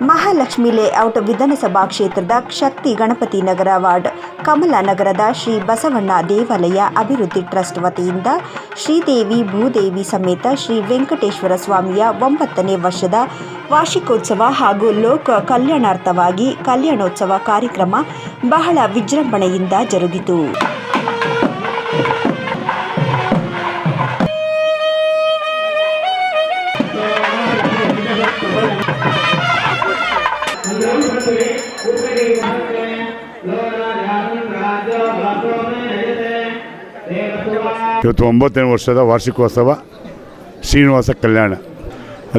Mahalakshmi layout ವಿಧಾನಸಭಾ ಕ್ಷೇತ್ರದ ಶಕ್ತಿ ಗಣಪತಿ ನಗರ ward, ಕಮಲ ನಗರದ ಶ್ರೀ ಬಸವಣ್ಣ ದೇವಾಲಯ ಅಭಿವೃದ್ಧಿ ಟ್ರಸ್ಟ್ ವತಿಯಿಂದ ಶ್ರೀದೇವಿ ಭೂದೇವಿ ಸಮೇತ ಶ್ರೀ ವೆಂಕಟೇಶ್ವರ ಸ್ವಾಮಿಯ ಒಂಬತ್ತನೇ ವರ್ಷದ ವಾರ್ಷಿಕೋತ್ಸವ ಹಾಗೂ ಲೋಕ ಕಲ್ಯಾಣಾರ್ಥವಾಗಿ ಕಲ್ಯಾಣೋತ್ಸವ ಕಾರ್ಯಕ್ರಮ ಬಹಳ ವಿಜೃಂಭಣೆಯಿಂದ ಜರುಗಿತು. ಇವತ್ತು ಒಂಬತ್ತನೇ ವರ್ಷದ ವಾರ್ಷಿಕೋತ್ಸವ ಶ್ರೀನಿವಾಸ ಕಲ್ಯಾಣ.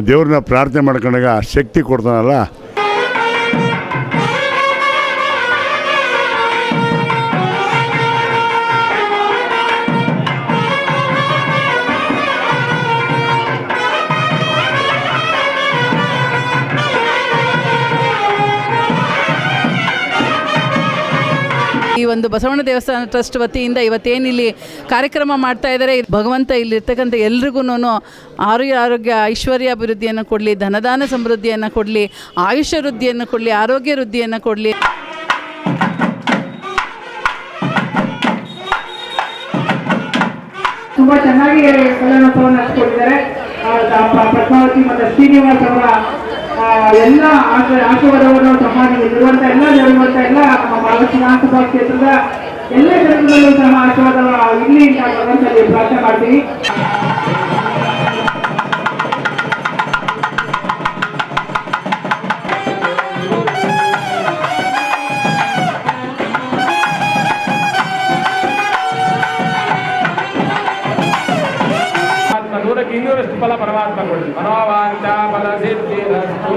ದೇವ್ರನ್ನ ಪ್ರಾರ್ಥನೆ ಮಾಡ್ಕೊಂಡಾಗ ಶಕ್ತಿ ಕೊಡ್ತಾನಲ್ಲ ಈ ಒಂದು ಬಸವಣ್ಣ ದೇವಸ್ಥಾನ ಟ್ರಸ್ಟ್ ವತಿಯಿಂದ ಇವತ್ತೇನು ಇಲ್ಲಿ ಕಾರ್ಯಕ್ರಮ ಮಾಡ್ತಾ ಇದ್ದಾರೆ. ಭಗವಂತ ಇಲ್ಲಿರ್ತಕ್ಕಂಥ ಎಲ್ರಿಗೂ ಆರೋಗ್ಯ ಆರೋಗ್ಯ ಐಶ್ವರ್ಯ ಅಭಿವೃದ್ಧಿಯನ್ನು ಕೊಡಲಿ ಧನದಾನ ಸಮೃದ್ಧಿಯನ್ನು ಕೊಡಲಿ ಆಯುಷ್ಯ ವೃದ್ಧಿಯನ್ನು ಕೊಡಲಿ ಆರೋಗ್ಯ ವೃದ್ಧಿಯನ್ನು ಕೊಡಲಿ. ತುಂಬಾ ಚೆನ್ನಾಗಿ ಆ, ದ- ಪದ್ಮಾವತಿ ಮತ್ತು ಶ್ರೀನಿವಾಸ್ ಅವರ ಎಲ್ಲ ಆಶ- ಆಶೀರ್ವಾದವನ್ನು ಇರುವಂತ ಎಲ್ಲ ಎಲ್ಲ ನಮ್ಮ ಮಹಾಲಕ್ಷ್ಮಿ ವಿಧಾನಸಭಾ ಕ್ಷೇತ್ರದ ಎಲ್ಲ ಜನರಲ್ಲೂ ಸಹ ಆಶೀರ್ವಾದ ಇಲ್ಲಿ ಅಂತ ಭಗವಂತನಲ್ಲಿ ಪ್ರಾರ್ಥನೆ ಮಾಡ್ತೀವಿ ಪರಮಾತ್ಮ ನೂರಕ್ಕೆ ಇನ್ನೂರಷ್ಟು ಫಲ ಪರಮಾತ್ಮ ಕೊಡಲಿ ಮನೋವಾಂಚ ಫಲ ಸಿದ್ಧಿರಸ್ತು